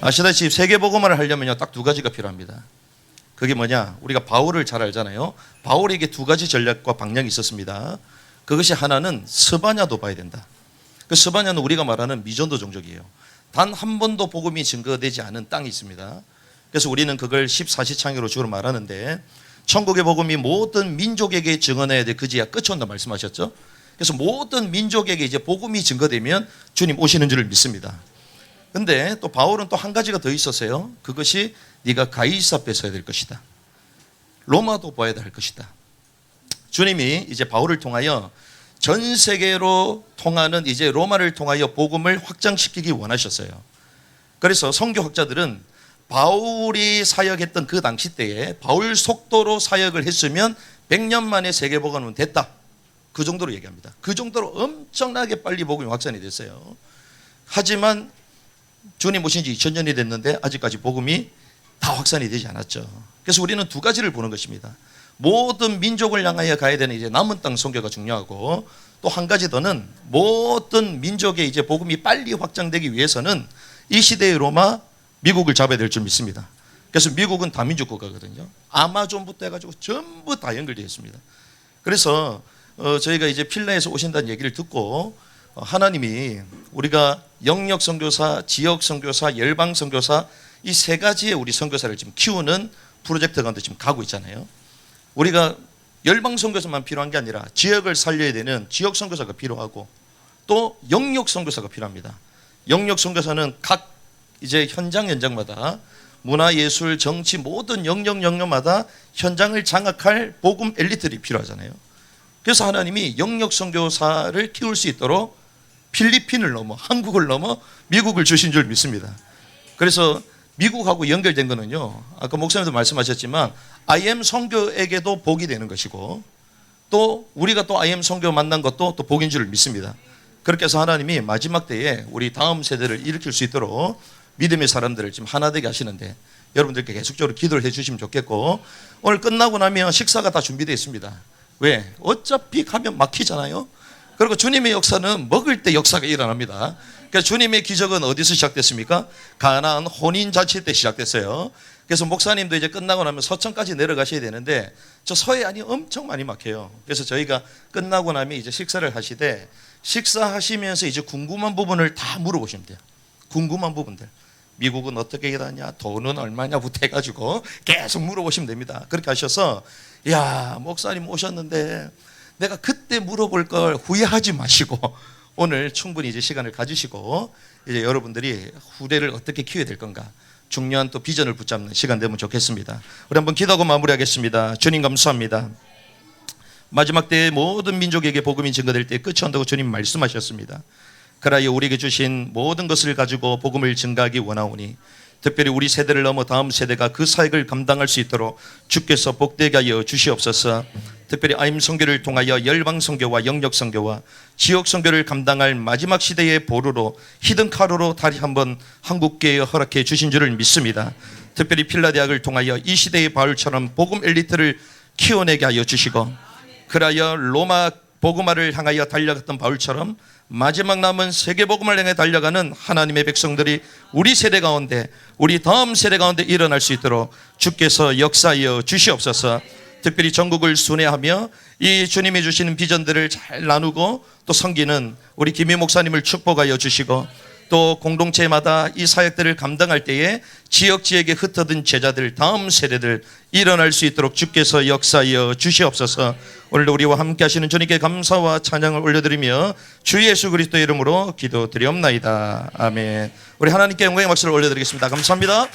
아시다시피 세계 복음화를 하려면요 딱 두 가지가 필요합니다. 그게 뭐냐? 우리가 바울을 잘 알잖아요. 바울에게 두 가지 전략과 방향이 있었습니다. 그것이 하나는 스바냐도 봐야 된다. 그 스바냐는 우리가 말하는 미전도 종족이에요. 단 한 번도 복음이 증거되지 않은 땅이 있습니다. 그래서 우리는 그걸 14시창으로 주로 말하는데 천국의 복음이 모든 민족에게 증언해야 돼 그지야 끝이 온다 말씀하셨죠. 그래서 모든 민족에게 이제 복음이 증거되면 주님 오시는 줄을 믿습니다. 근데 또 바울은 또 한 가지가 더 있었어요. 그것이 네가 가이사 앞에 서야 될 것이다. 로마도 봐야 할 것이다. 주님이 이제 바울을 통하여 전 세계로 통하는 이제 로마를 통하여 복음을 확장시키기 원하셨어요. 그래서 성교학자들은 바울이 사역했던 그 당시 때에 바울 속도로 사역을 했으면 100년 만에 세계 복음은 됐다. 그 정도로 얘기합니다. 그 정도로 엄청나게 빨리 복음이 확산이 됐어요. 하지만 주님 오신 지 2000년이 됐는데 아직까지 복음이 다 확산이 되지 않았죠. 그래서 우리는 두 가지를 보는 것입니다. 모든 민족을 향하여 가야 되는 이제 남은 땅 선교가 중요하고 또 한 가지 더는 모든 민족의 이제 복음이 빨리 확장되기 위해서는 이 시대의 로마 미국을 잡아야 될 줄 믿습니다. 그래서 미국은 다민족 국가거든요. 아마존부터 해가지고 전부 다 연결되어 있습니다. 그래서 어, 저희가 이제 필라에서 오신다는 얘기를 듣고 어, 하나님이 우리가 영역 선교사, 지역 선교사, 열방 선교사 이 세 가지의 우리 선교사를 지금 키우는 프로젝트 가운데 지금 가고 있잖아요. 우리가 열방 선교사만 필요한 게 아니라 지역을 살려야 되는 지역 선교사가 필요하고 또 영역 선교사가 필요합니다. 영역 선교사는 각 이제 현장 현장마다 문화 예술 정치 모든 영역 영역마다 현장을 장악할 복음 엘리트들이 필요하잖아요. 그래서 하나님이 영역 선교사를 키울 수 있도록 필리핀을 넘어 한국을 넘어 미국을 주신 줄 믿습니다. 그래서 미국하고 연결된 거는요. 아까 목사님도 말씀하셨지만 IM 선교에게도 복이 되는 것이고 또 우리가 또 IM 선교 만난 것도 또 복인 줄 믿습니다. 그렇게 해서 하나님이 마지막 때에 우리 다음 세대를 일으킬 수 있도록 믿음의 사람들을 지금 하나 되게 하시는데 여러분들께 계속적으로 기도를 해 주시면 좋겠고 오늘 끝나고 나면 식사가 다 준비되어 있습니다. 왜? 어차피 가면 막히잖아요. 그리고 주님의 역사는 먹을 때 역사가 일어납니다. 그래서 주님의 기적은 어디서 시작됐습니까? 가나안 혼인 잔치 때 시작됐어요. 그래서 목사님도 이제 끝나고 나면 서천까지 내려가셔야 되는데 저 서해안이 엄청 많이 막혀요. 그래서 저희가 끝나고 나면 이제 식사를 하시되 식사하시면서 이제 궁금한 부분을 다 물어보시면 돼요. 궁금한 부분들. 미국은 어떻게 일하냐, 돈은 얼마냐부터 해가지고 계속 물어보시면 됩니다. 그렇게 하셔서, 야, 목사님 오셨는데 내가 그때 물어볼 걸 후회하지 마시고 오늘 충분히 이제 시간을 가지시고 이제 여러분들이 후대를 어떻게 키워야 될 건가 중요한 또 비전을 붙잡는 시간 되면 좋겠습니다. 우리 한번 기도하고 마무리하겠습니다. 주님 감사합니다. 마지막 때에 모든 민족에게 복음이 증거될 때 끝이 온다고 주님 말씀하셨습니다. 그라여 우리에게 주신 모든 것을 가지고 복음을 증가하기 원하오니 특별히 우리 세대를 넘어 다음 세대가 그 사역을 감당할 수 있도록 주께서 복되게 하여 주시옵소서. 특별히 아임 선교를 통하여 열방 선교와 영역 선교와 지역 선교를 감당할 마지막 시대의 보루로 히든 카루로 다시 한번 한국교회에 허락해 주신 줄을 믿습니다. 특별히 필라 대학을 통하여 이 시대의 바울처럼 복음 엘리트를 키워내게 하여 주시고 그라여 로마 복음화를 향하여 달려갔던 바울처럼 마지막 남은 세계 복음을 향해 달려가는 하나님의 백성들이 우리 세대 가운데 우리 다음 세대 가운데 일어날 수 있도록 주께서 역사하여 주시옵소서. 특별히 전국을 순회하며 이 주님이 주시는 비전들을 잘 나누고 또 섬기는 우리 김희 목사님을 축복하여 주시고 또 공동체마다 이 사역들을 감당할 때에 지역 지역에 흩어진 제자들 다음 세대들 일어날 수 있도록 주께서 역사하여 주시옵소서. 오늘도 우리와 함께 하시는 주님께 감사와 찬양을 올려드리며 주 예수 그리스도 이름으로 기도드리옵나이다. 아멘. 우리 하나님께 영광의 박수를 올려드리겠습니다. 감사합니다.